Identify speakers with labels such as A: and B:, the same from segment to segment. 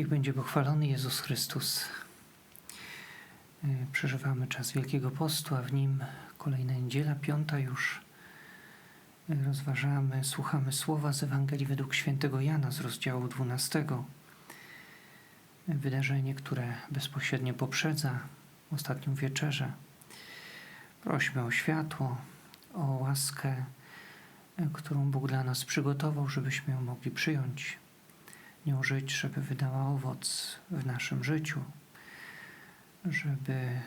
A: Niech będzie pochwalony Jezus Chrystus. Y, Przeżywamy czas Wielkiego Postu, a w nim kolejna niedziela, piąta już. Y, Rozważamy, słuchamy słowa z Ewangelii według świętego Jana z rozdziału 12. Y, Wydarzenie, które bezpośrednio poprzedza ostatnią wieczerzę. Prośmy o światło, o łaskę, którą Bóg dla nas przygotował, żebyśmy ją mogli przyjąć nią żyć, żeby wydała owoc w naszym życiu, żeby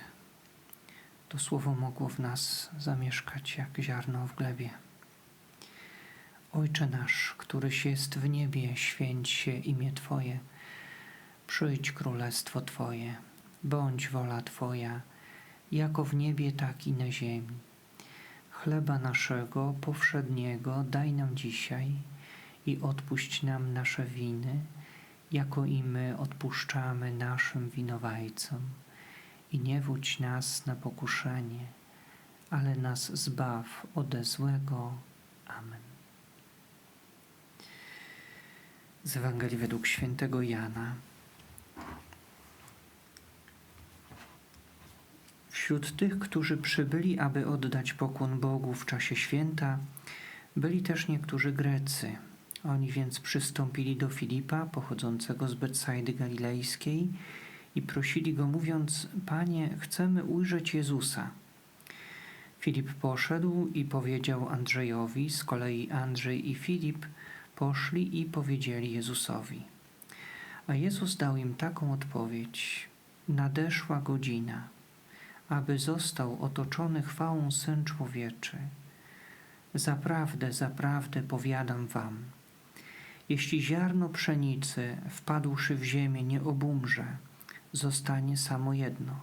A: to słowo mogło w nas zamieszkać jak ziarno w glebie. Ojcze nasz, któryś jest w niebie, święć się imię Twoje, przyjdź królestwo Twoje, bądź wola Twoja, jako w niebie, tak i na ziemi. Chleba naszego powszedniego daj nam dzisiaj i odpuść nam nasze winy, jako i my odpuszczamy naszym winowajcom. I nie wódź nas na pokuszenie, ale nas zbaw ode złego. Amen. Z Ewangelii według świętego Jana. Wśród tych, którzy przybyli, aby oddać pokłon Bogu w czasie święta, byli też niektórzy Grecy. Oni więc przystąpili do Filipa, pochodzącego z Betsaidy Galilejskiej, i prosili go, mówiąc: Panie, chcemy ujrzeć Jezusa. Filip poszedł i powiedział Andrzejowi, z kolei Andrzej i Filip poszli i powiedzieli Jezusowi. A Jezus dał im taką odpowiedź: Nadeszła godzina, aby został otoczony chwałą Syn Człowieczy. Zaprawdę, zaprawdę powiadam wam, jeśli ziarno pszenicy wpadłszy w ziemię nie obumrze, zostanie samo jedno,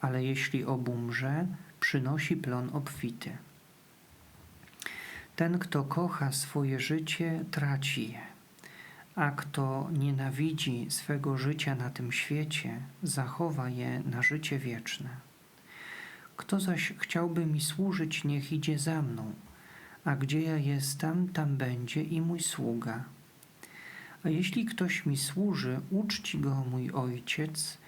A: ale jeśli obumrze, przynosi plon obfity. Ten, kto kocha swoje życie, traci je, a kto nienawidzi swego życia na tym świecie, zachowa je na życie wieczne. Kto zaś chciałby mi służyć, niech idzie za mną, a gdzie ja jestem, tam będzie i mój sługa. A jeśli ktoś mi służy, uczci go mój ojciec.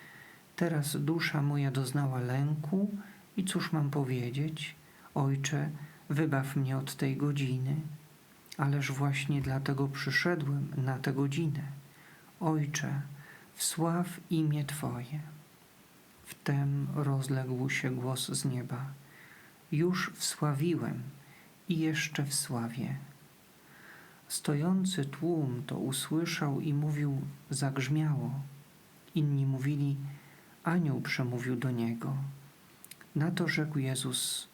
A: Teraz dusza moja doznała lęku i cóż mam powiedzieć? Ojcze, wybaw mnie od tej godziny. Ależ właśnie dlatego przyszedłem na tę godzinę. Ojcze, wsław imię Twoje. Wtem rozległ się głos z nieba. Już wsławiłem i jeszcze wsławię. Stojący tłum to usłyszał i mówił zagrzmiało. Inni mówili, anioł przemówił do niego. Na to rzekł Jezus,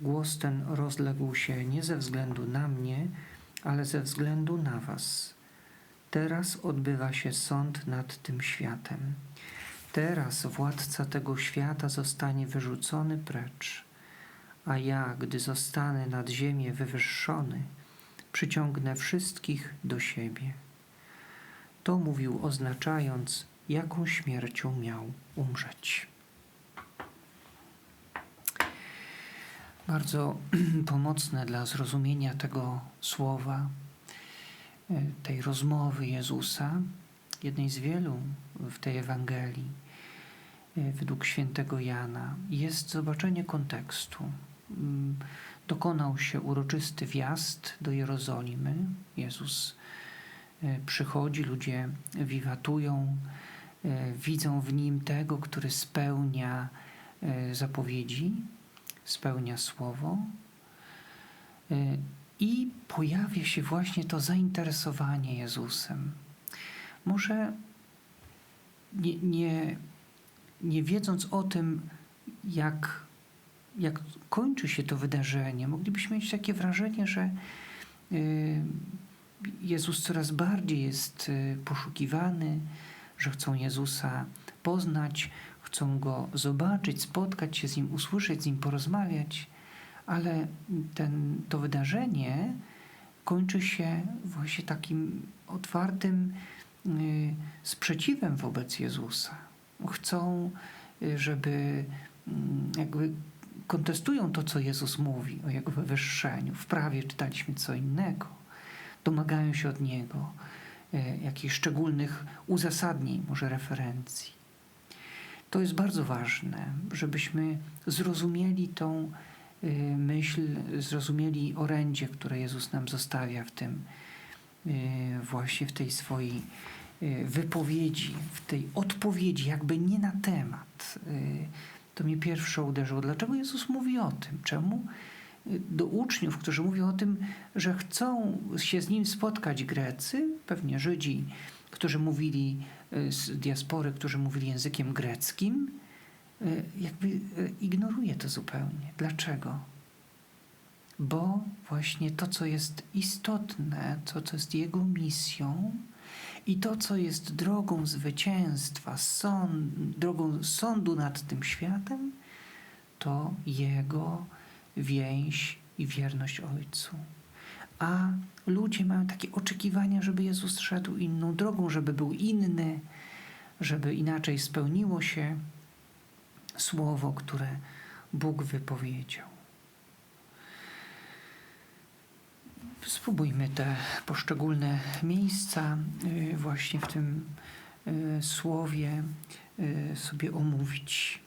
A: głos ten rozległ się nie ze względu na mnie, ale ze względu na was. Teraz odbywa się sąd nad tym światem. Teraz władca tego świata zostanie wyrzucony precz, a ja, gdy zostanę nad ziemię wywyższony, przyciągnę wszystkich do siebie. To mówił, oznaczając, jaką śmiercią miał umrzeć. Bardzo pomocne dla zrozumienia tego słowa, e, tej rozmowy Jezusa, jednej z wielu w tej Ewangelii, e, według świętego Jana, jest zobaczenie kontekstu dokonał się uroczysty wjazd do Jerozolimy. Jezus e, przychodzi, ludzie wiwatują, e, widzą w nim tego, który spełnia e, zapowiedzi, spełnia słowo. I pojawia się właśnie to zainteresowanie Jezusem. Może nie, nie, nie wiedząc o tym, jak jak kończy się to wydarzenie, moglibyśmy mieć takie wrażenie, że y, Jezus coraz bardziej jest y, poszukiwany, że chcą Jezusa poznać, chcą go zobaczyć, spotkać się z nim, usłyszeć z nim, porozmawiać, ale ten, to wydarzenie kończy się właśnie takim otwartym y, sprzeciwem wobec Jezusa. Chcą, żeby mm, jakby kontestują to, co Jezus mówi o Jego wywyższeniu. W prawie czytaliśmy co innego. Domagają się od Niego e, jakichś szczególnych uzasadnień, może referencji. To jest bardzo ważne, żebyśmy zrozumieli tą y, myśl, zrozumieli orędzie, które Jezus nam zostawia w tym, y, właśnie w tej swojej wypowiedzi, w tej odpowiedzi, jakby nie na temat. To mnie pierwsze uderzyło. Dlaczego Jezus mówi o tym? Czemu? Do uczniów, którzy mówią o tym, że chcą się z nim spotkać Grecy, pewnie Żydzi, którzy mówili z diaspory, którzy mówili językiem greckim, jakby ignoruje to zupełnie. Dlaczego? Bo właśnie to, co jest istotne, to, co jest jego misją i to, co jest drogą zwycięstwa, sąd, drogą sądu nad tym światem, to jego więź i wierność Ojcu. A ludzie mają takie oczekiwania, żeby Jezus szedł inną drogą, żeby był inny, żeby inaczej spełniło się słowo, które Bóg wypowiedział. Spróbujmy te poszczególne miejsca y, właśnie w tym y, słowie y, sobie omówić.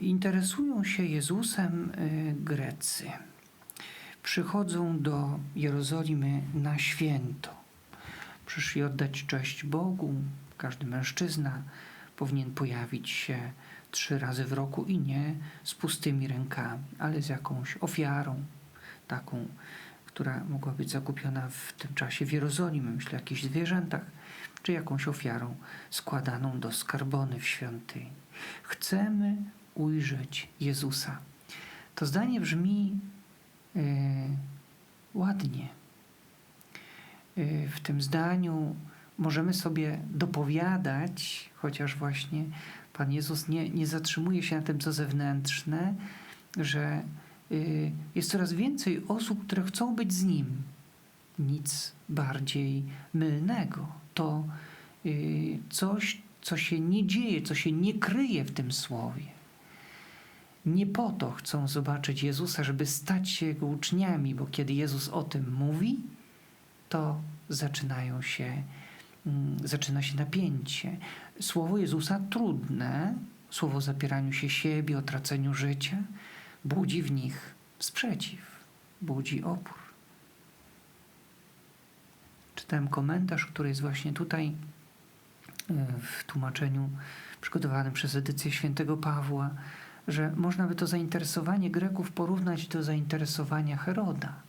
A: Interesują się Jezusem Grecy. Przychodzą do Jerozolimy na święto. Przyszli oddać cześć Bogu. Każdy mężczyzna powinien pojawić się trzy razy w roku i nie z pustymi rękami, ale z jakąś ofiarą, taką, która mogła być zakupiona w tym czasie w Jerozolimie, myślę o jakichś zwierzętach, czy jakąś ofiarą składaną do skarbony w świątyni. Chcemy ujrzeć Jezusa. To zdanie brzmi yy, ładnie. Yy, w tym zdaniu możemy sobie dopowiadać, chociaż właśnie Pan Jezus nie, nie zatrzymuje się na tym, co zewnętrzne, że jest coraz więcej osób, które chcą być z Nim. Nic bardziej mylnego. To y, coś, co się nie dzieje, co się nie kryje w tym słowie. Nie po to chcą zobaczyć Jezusa, żeby stać się Jego uczniami, bo kiedy Jezus o tym mówi, to zaczynają się Mm, zaczyna się napięcie. Słowo Jezusa trudne, słowo o zapieraniu się siebie, o traceniu życia, budzi w nich sprzeciw, budzi opór. Czytałem komentarz, który jest właśnie tutaj e, w tłumaczeniu przygotowanym przez edycję świętego Pawła, że można by to zainteresowanie Greków porównać do zainteresowania Heroda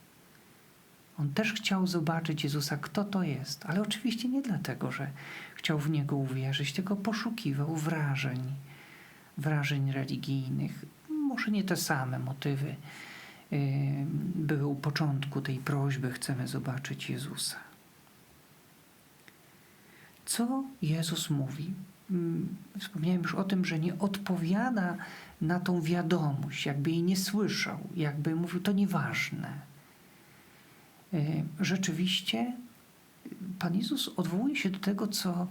A: on też chciał zobaczyć Jezusa, kto to jest, ale oczywiście nie dlatego, że chciał w niego uwierzyć, tylko poszukiwał wrażeń, wrażeń religijnych. Może nie te same motywy yy, były u początku tej prośby: chcemy zobaczyć Jezusa. Co Jezus mówi? Mm, wspomniałem już o tym, że nie odpowiada na tą wiadomość, jakby jej nie słyszał, jakby mówił, to nieważne Y, rzeczywiście Pan Jezus odwołuje się do tego, co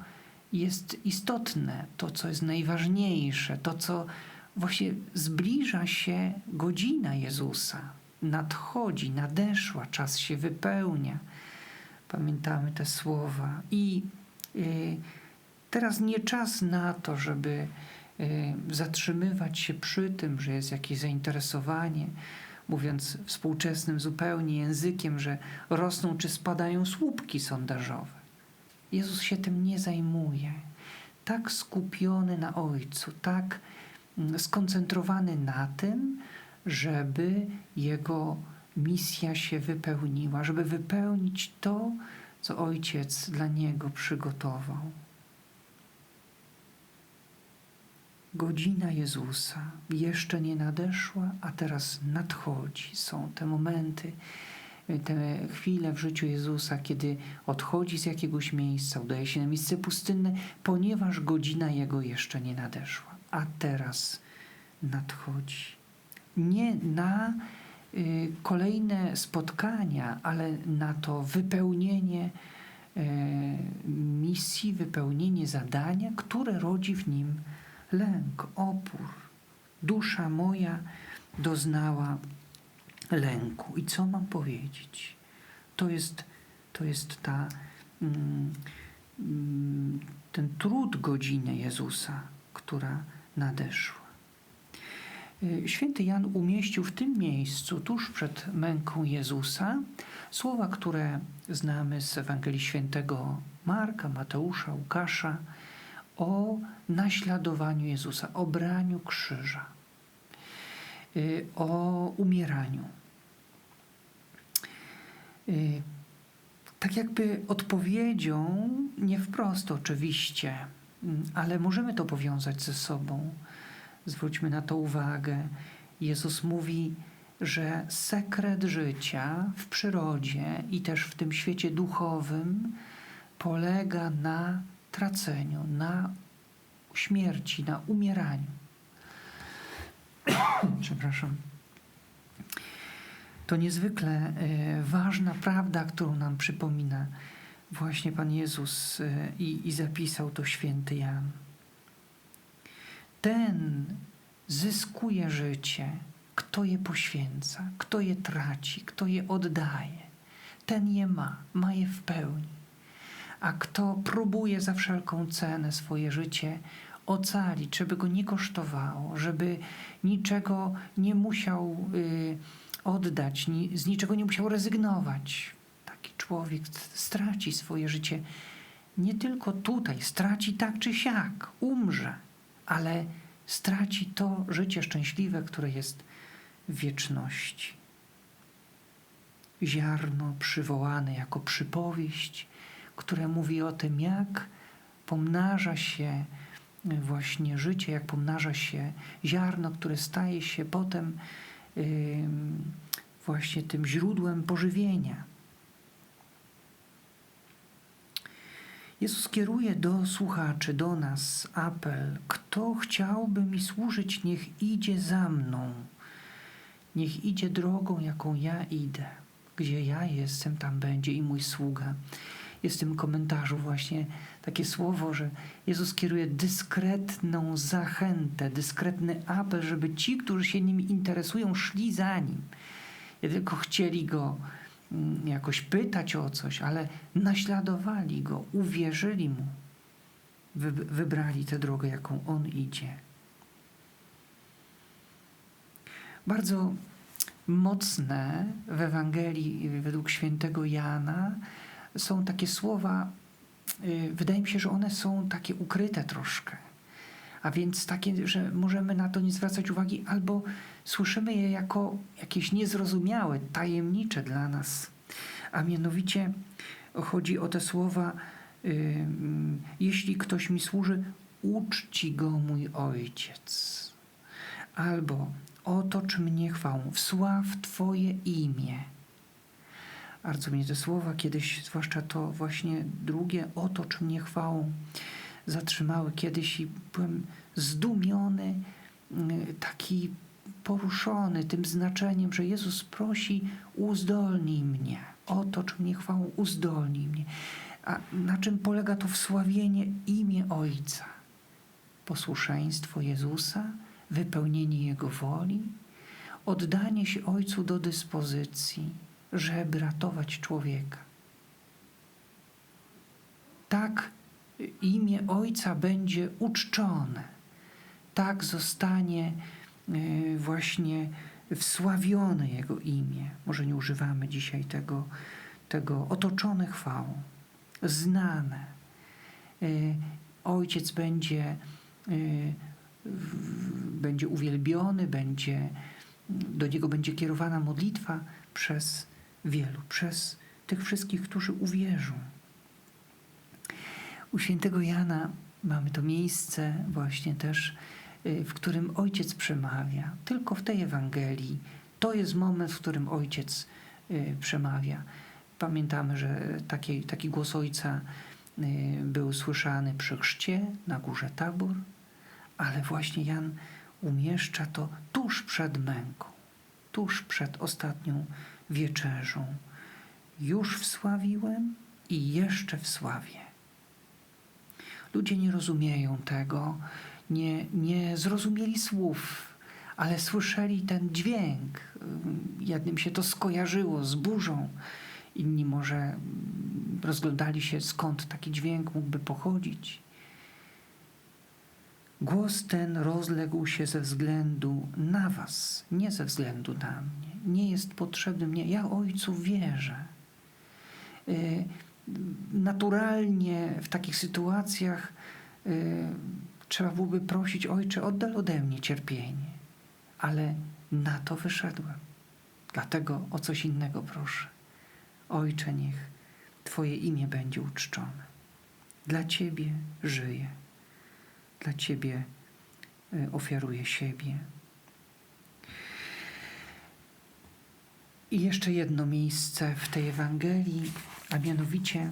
A: jest istotne, to, co jest najważniejsze, to, co właśnie zbliża się godzina Jezusa. Nadchodzi, nadeszła, czas się wypełnia. Pamiętamy te słowa. I y, teraz nie czas na to, żeby y, zatrzymywać się przy tym, że jest jakieś zainteresowanie mówiąc współczesnym zupełnie językiem, że rosną czy spadają słupki sondażowe. Jezus się tym nie zajmuje. Tak skupiony na Ojcu, tak skoncentrowany na tym, żeby Jego misja się wypełniła, żeby wypełnić to, co Ojciec dla Niego przygotował. Godzina Jezusa jeszcze nie nadeszła, a teraz nadchodzi. Są te momenty, te chwile w życiu Jezusa, kiedy odchodzi z jakiegoś miejsca, udaje się na miejsce pustynne, ponieważ godzina Jego jeszcze nie nadeszła. A teraz nadchodzi. Nie na y, kolejne spotkania, ale na to wypełnienie y, misji, wypełnienie zadania, które rodzi w nim lęk, opór. Dusza moja doznała lęku. I co mam powiedzieć? To jest, to jest ta mm, mm, ten trud godziny Jezusa, która nadeszła. Y, Święty Jan umieścił w tym miejscu, tuż przed męką Jezusa, słowa, które znamy z Ewangelii Świętego Marka, Mateusza, Łukasza o naśladowaniu Jezusa, o braniu krzyża, y, o umieraniu. Y, Tak jakby odpowiedzią, nie wprost oczywiście, ale możemy to powiązać ze sobą. Zwróćmy na to uwagę. Jezus mówi, że sekret życia w przyrodzie i też w tym świecie duchowym polega na traceniu, na śmierci, na umieraniu. Przepraszam. To niezwykle e, ważna prawda, którą nam przypomina właśnie Pan Jezus e, i, i zapisał to święty Jan. Ten zyskuje życie, kto je poświęca, kto je traci, kto je oddaje. Ten je ma, ma je w pełni. A kto próbuje za wszelką cenę swoje życie ocalić, żeby go nie kosztowało, żeby niczego nie musiał y, oddać, ni, z niczego nie musiał rezygnować. Człowiek straci swoje życie nie tylko tutaj, straci tak czy siak, umrze, ale straci to życie szczęśliwe, które jest w wieczności. Ziarno przywołane jako przypowieść, które mówi o tym, jak pomnaża się właśnie życie, jak pomnaża się ziarno, które staje się potem yy, właśnie tym źródłem pożywienia. Jezus kieruje do słuchaczy, do nas apel: Kto chciałby mi służyć, niech idzie za mną. Niech idzie drogą, jaką ja idę. Gdzie ja jestem, tam będzie i mój sługa. Jest w tym komentarzu właśnie takie słowo, że Jezus kieruje dyskretną zachętę, dyskretny apel, żeby ci, którzy się nim interesują, szli za nim. Nie tylko chcieli go jakoś pytać o coś, ale naśladowali go, uwierzyli mu, wybrali tę drogę, jaką on idzie. Bardzo mocne w Ewangelii według świętego Jana są takie słowa, y, wydaje mi się, że one są takie ukryte troszkę. A więc takie, że możemy na to nie zwracać uwagi, albo słyszymy je jako jakieś niezrozumiałe, tajemnicze dla nas. A mianowicie chodzi o te słowa: y, Jeśli ktoś mi służy, uczci go mój ojciec. Albo otocz mnie chwałą, wsław Twoje imię. Bardzo mnie te słowa kiedyś, zwłaszcza to właśnie drugie, otocz mnie chwałą, zatrzymały kiedyś i byłem zdumiony, taki poruszony tym znaczeniem, że Jezus prosi, uzdolnij mnie, otocz mnie chwałą, uzdolnij mnie. A na czym polega to wsławienie imię Ojca? Posłuszeństwo Jezusa, wypełnienie Jego woli, oddanie się Ojcu do dyspozycji, żeby ratować człowieka. Tak imię Ojca będzie uczczone, tak zostanie e, właśnie wsławione Jego imię. Może nie używamy dzisiaj tego, tego otoczone chwałą, znane. E, Ojciec będzie, e, będzie uwielbiony, będzie, do Niego będzie kierowana modlitwa przez wielu, przez tych wszystkich, którzy uwierzą. U świętego Jana mamy to miejsce właśnie też, y, w którym ojciec przemawia. Tylko w tej Ewangelii to jest moment, w którym ojciec y, przemawia. Pamiętamy, że taki, taki głos ojca y, był słyszany przy chrzcie na górze Tabor, ale właśnie Jan umieszcza to tuż przed męką, tuż przed ostatnią wieczerzą. Już wsławiłem i jeszcze wsławię. Ludzie nie rozumieją tego, nie, nie zrozumieli słów, ale słyszeli ten dźwięk. Jednym się to skojarzyło z burzą, Inni może mm, rozglądali się, skąd taki dźwięk mógłby pochodzić. Głos ten rozległ się ze względu na Was, nie ze względu na mnie. Nie jest potrzebny mnie. Ja Ojcu wierzę. Y, Naturalnie w takich sytuacjach y, trzeba byłoby prosić Ojcze, oddal ode mnie cierpienie. Ale na to wyszedłem. Dlatego o coś innego proszę. Ojcze, niech Twoje imię będzie uczczone. Dla Ciebie żyję. Dla Ciebie y, ofiaruję siebie. I jeszcze jedno miejsce w tej Ewangelii, a mianowicie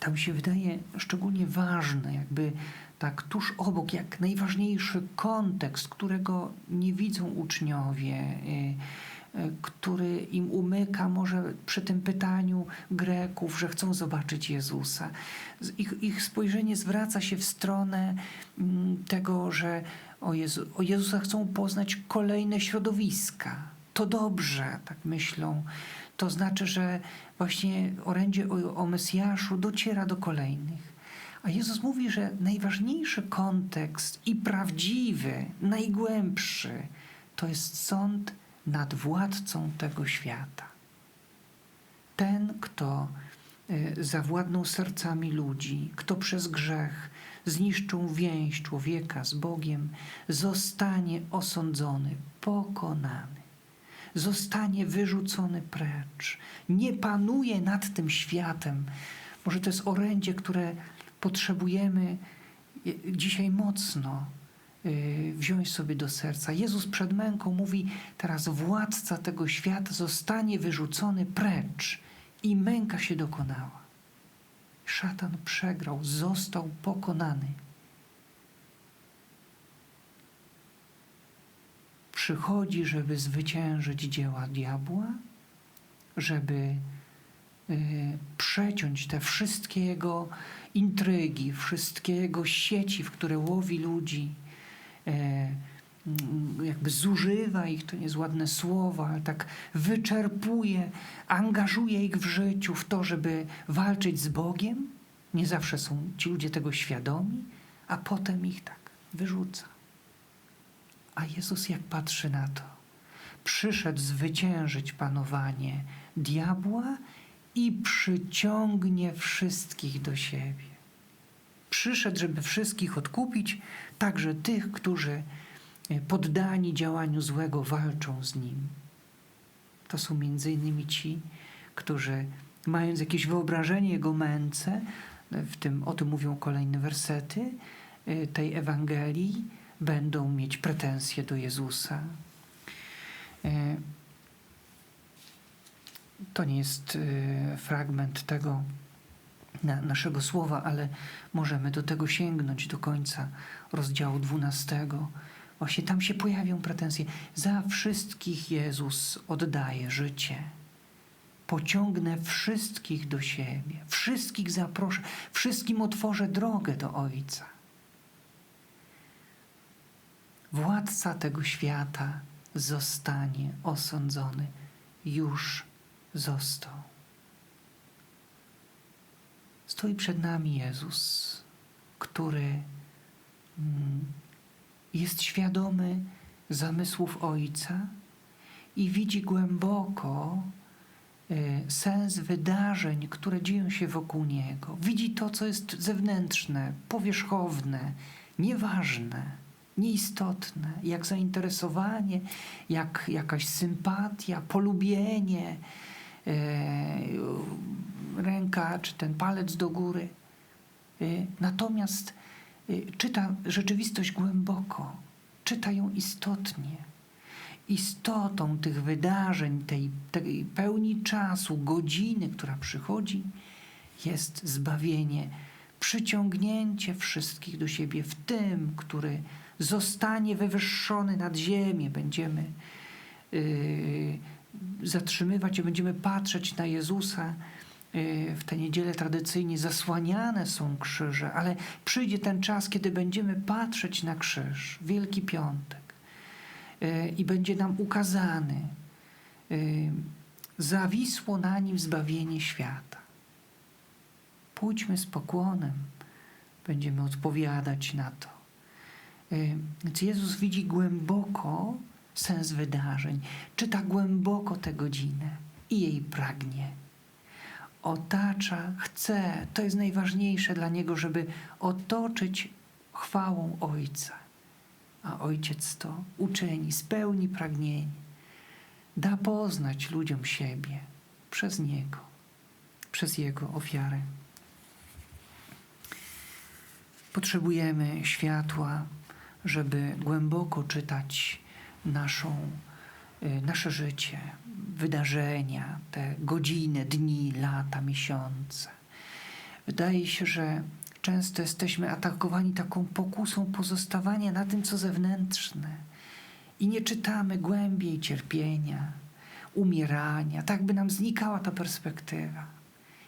A: tam się wydaje szczególnie ważne, jakby tak tuż obok, jak najważniejszy kontekst, którego nie widzą uczniowie, y, y, który im umyka może przy tym pytaniu Greków, że chcą zobaczyć Jezusa. Ich, ich spojrzenie zwraca się w stronę mm, tego, że o, Jezu, o Jezusa chcą poznać kolejne środowiska. To dobrze, tak myślą. To znaczy, że właśnie orędzie o, o Mesjaszu dociera do kolejnych. A Jezus mówi, że najważniejszy kontekst i prawdziwy, najgłębszy, to jest sąd nad władcą tego świata. Ten, kto y, zawładnął sercami ludzi, kto przez grzech zniszczył więź człowieka z Bogiem, zostanie osądzony, pokonany. Zostanie wyrzucony precz. Nie panuje nad tym światem. Może to jest orędzie, które potrzebujemy dzisiaj mocno y, wziąć sobie do serca. Jezus przed męką mówi: Teraz władca tego świata zostanie wyrzucony precz, i męka się dokonała. Szatan przegrał, został pokonany. Przychodzi, żeby zwyciężyć dzieła diabła, żeby y, przeciąć te wszystkie jego intrygi, wszystkie jego sieci, w które łowi ludzi, e, mm, jakby zużywa ich, to nie jest ładne słowo, ale tak wyczerpuje, angażuje ich w życiu w to, żeby walczyć z Bogiem. Nie zawsze są ci ludzie tego świadomi, a potem ich tak wyrzuca. A Jezus jak patrzy na to, przyszedł zwyciężyć panowanie diabła i przyciągnie wszystkich do siebie. Przyszedł, żeby wszystkich odkupić, także tych, którzy e, poddani działaniu złego walczą z nim. To są między innymi ci, którzy mając jakieś wyobrażenie Jego męce, w tym, o tym mówią kolejne wersety e, tej Ewangelii, będą mieć pretensje do Jezusa. E, To nie jest e, fragment tego na, naszego słowa, ale możemy do tego sięgnąć do końca rozdziału 12. Właśnie tam się pojawią pretensje. Za wszystkich Jezus oddaje życie. Pociągnę wszystkich do siebie, wszystkich zaproszę, wszystkim otworzę drogę do Ojca. Władca tego świata zostanie osądzony. Już został. Stoi przed nami Jezus, który mm, jest świadomy zamysłów Ojca i widzi głęboko y, sens wydarzeń, które dzieją się wokół Niego. Widzi to, co jest zewnętrzne, powierzchowne, nieważne, nieistotne, jak zainteresowanie, jak jakaś sympatia, polubienie, e, ręka czy ten palec do góry. E, Natomiast e, czyta rzeczywistość głęboko, czyta ją istotnie. Istotą tych wydarzeń, tej, tej pełni czasu, godziny, która przychodzi, jest zbawienie, przyciągnięcie wszystkich do siebie w tym, który zostanie wywyższony nad ziemię. Będziemy yy, zatrzymywać się, będziemy patrzeć na Jezusa. Yy, w tę niedzielę tradycyjnie zasłaniane są krzyże, ale przyjdzie ten czas, kiedy będziemy patrzeć na krzyż, Wielki Piątek, yy, i będzie nam ukazany. Zawisło na nim zbawienie świata. Pójdźmy z pokłonem, będziemy odpowiadać na to. Więc Jezus widzi głęboko sens wydarzeń, czyta głęboko tę godzinę i jej pragnie. Otacza, chce, to jest najważniejsze dla Niego, żeby otoczyć chwałą Ojca. A Ojciec to uczyni, spełni pragnienie, da poznać ludziom siebie przez Niego, przez Jego ofiarę. Potrzebujemy światła, żeby głęboko czytać naszą, y, nasze życie, wydarzenia, te godziny, dni, lata, miesiące. Wydaje się, że często jesteśmy atakowani taką pokusą pozostawania na tym, co zewnętrzne i nie czytamy głębiej cierpienia, umierania, tak by nam znikała ta perspektywa,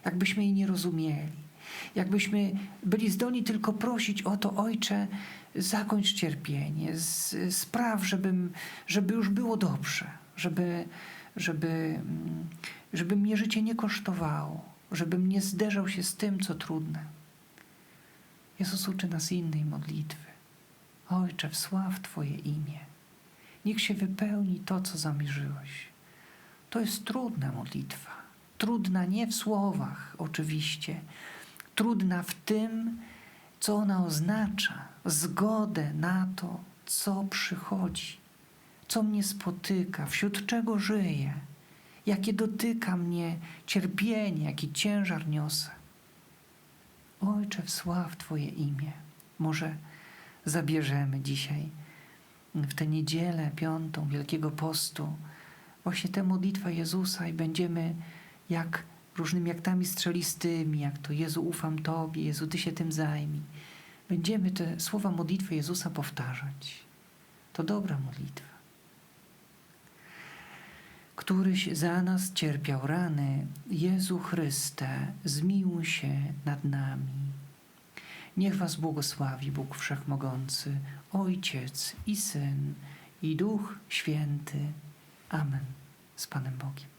A: jakbyśmy jej nie rozumieli. Jakbyśmy byli zdolni tylko prosić o to, Ojcze, zakończ cierpienie, z- spraw, żebym, żeby już było dobrze, żeby, żeby, mm, żeby mnie życie nie kosztowało, żebym nie zderzał się z tym, co trudne. Jezus uczy nas innej modlitwy. Ojcze, wsław Twoje imię. Niech się wypełni to, co zamierzyłeś. To jest trudna modlitwa. Trudna nie w słowach, oczywiście, trudna w tym, co ona oznacza, zgodę na to, co przychodzi, co mnie spotyka, wśród czego żyję, jakie dotyka mnie cierpienie, jaki ciężar niosę. Ojcze, wsław Twoje imię. Może zabierzemy dzisiaj, w tę niedzielę piątą Wielkiego Postu, właśnie tę modlitwę Jezusa i będziemy jak różnymi aktami strzelistymi, jak to Jezu, ufam Tobie, Jezu, Ty się tym zajmij. Będziemy te słowa modlitwy Jezusa powtarzać. To dobra modlitwa. Któryś za nas cierpiał rany, Jezu Chryste, zmiłuj się nad nami. Niech Was błogosławi Bóg Wszechmogący, Ojciec i Syn i Duch Święty. Amen. Z Panem Bogiem.